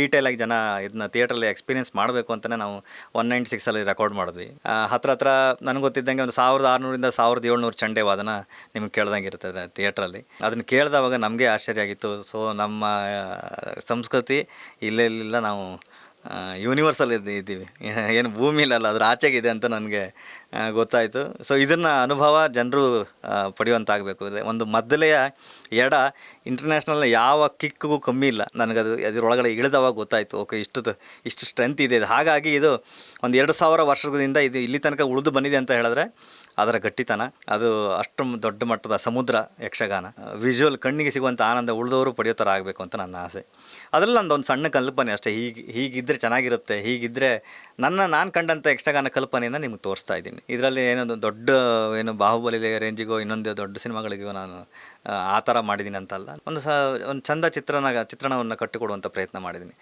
Detail ಆಗಿ ಜನ ಇದನ್ನ ಥಿಯೇಟ್ರಲ್ಲಿ ಎಕ್ಸ್ಪೀರಿಯನ್ಸ್ ಮಾಡಬೇಕು ಅಂತಲೇ ನಾವು ಒನ್ ನೈಂಟಿ ಸಿಕ್ಸಲ್ಲಿ ರೆಕಾರ್ಡ್ ಮಾಡಿದ್ವಿ. ಹತ್ರ ಹತ್ರ ನನಗೆ ಗೊತ್ತಿದ್ದಂಗೆ ಒಂದು ಸಾವಿರದ ಆರುನೂರಿಂದ ಸಾವಿರದ ಏಳ್ನೂರು ಚಂಡೆ ವಾದನ ನಿಮ್ಗೆ ಕೇಳ್ದಂಗೆ ಇರ್ತದೆ ಥಿಯೇಟ್ರಲ್ಲಿ ಅದನ್ನು ಕೇಳಿದವಾಗ ನಮಗೆ ಆಶ್ಚರ್ಯ ಆಗಿತ್ತು. ಸೊ ನಮ್ಮ ಸಂಸ್ಕೃತಿ ಸಂಸ್ಕೃತಿ ಇಲ್ಲ ನಾವು ಯೂನಿವರ್ಸಲ್ ಇದ್ದೀವಿ. ಏನು ಭೂಮಿಲಲ್ಲ ಅದ್ರ ಆಚೆಗಿದೆ ಅಂತ ನನಗೆ ಗೊತ್ತಾಯಿತು. ಸೊ ಇದನ್ನು ಅನುಭವ ಜನರು ಪಡೆಯುವಂತಾಗಬೇಕು. ಒಂದು ಮೊದಲೆಯ ಎಡ ಇಂಟರ್ನ್ಯಾಷನಲ್ ಯಾವ ಕಿಕ್ಕಿಗೂ ಕಮ್ಮಿ ಇಲ್ಲ. ನನಗದು ಅದರೊಳಗಡೆ ಇಳಿದವಾಗ ಗೊತ್ತಾಯಿತು. ಓಕೆ ಇಷ್ಟು ಇಷ್ಟು ಸ್ಟ್ರೆಂತ್ ಇದೆ ಇದು. ಹಾಗಾಗಿ ಇದು ಒಂದು ಎರಡು ಸಾವಿರ ವರ್ಷದಿಂದ ಇದು ಇಲ್ಲಿ ತನಕ ಉಳಿದು ಬಂದಿದೆ ಅಂತ ಹೇಳಿದ್ರೆ ಅದರ ಗಟ್ಟಿತನ ಅದು ಅಷ್ಟು ದೊಡ್ಡ ಮಟ್ಟದ ಸಮುದ್ರ ಯಕ್ಷಗಾನ ವಿಜುವಲ್ ಕಣ್ಣಿಗೆ ಸಿಗುವಂಥ ಆನಂದ ಉಳಿದವರು ಪಡೆಯೋ ಥರ ಆಗಬೇಕು ಅಂತ ನನ್ನ ಆಸೆ. ಅದರಲ್ಲಿ ಒಂದು ಸಣ್ಣ ಕಲ್ಪನೆ ಅಷ್ಟೇ ಹೀಗೆ ಹೀಗಿದ್ದರೆ ಚೆನ್ನಾಗಿರುತ್ತೆ ಹೀಗಿದ್ದರೆ ನನ್ನ ನಾನು ಕಂಡಂಥ ಯಕ್ಷಗಾನ ಕಲ್ಪನೆಯನ್ನು ನಿಮ್ಗೆ ತೋರಿಸ್ತಾ ಇದ್ದೀನಿ. ಇದರಲ್ಲಿ ಏನೊಂದು ದೊಡ್ಡ ಏನು ಬಾಹುಬಲಿ ರೇಂಜಿಗೋ ಇನ್ನೊಂದು ದೊಡ್ಡ ಸಿನಿಮಾಗಳಿಗೋ ನಾನು ಆ, ಆ ಥರ ಮಾಡಿದ್ದೀನಿ ಅಂತಲ್ಲ ಒಂದು ಸ ಒಂದು ಚಂದ ಚಿತ್ರನ ಚಿತ್ರಣವನ್ನು ಕಟ್ಟಿಕೊಡುವಂಥ ಪ್ರಯತ್ನ ಮಾಡಿದ್ದೀನಿ.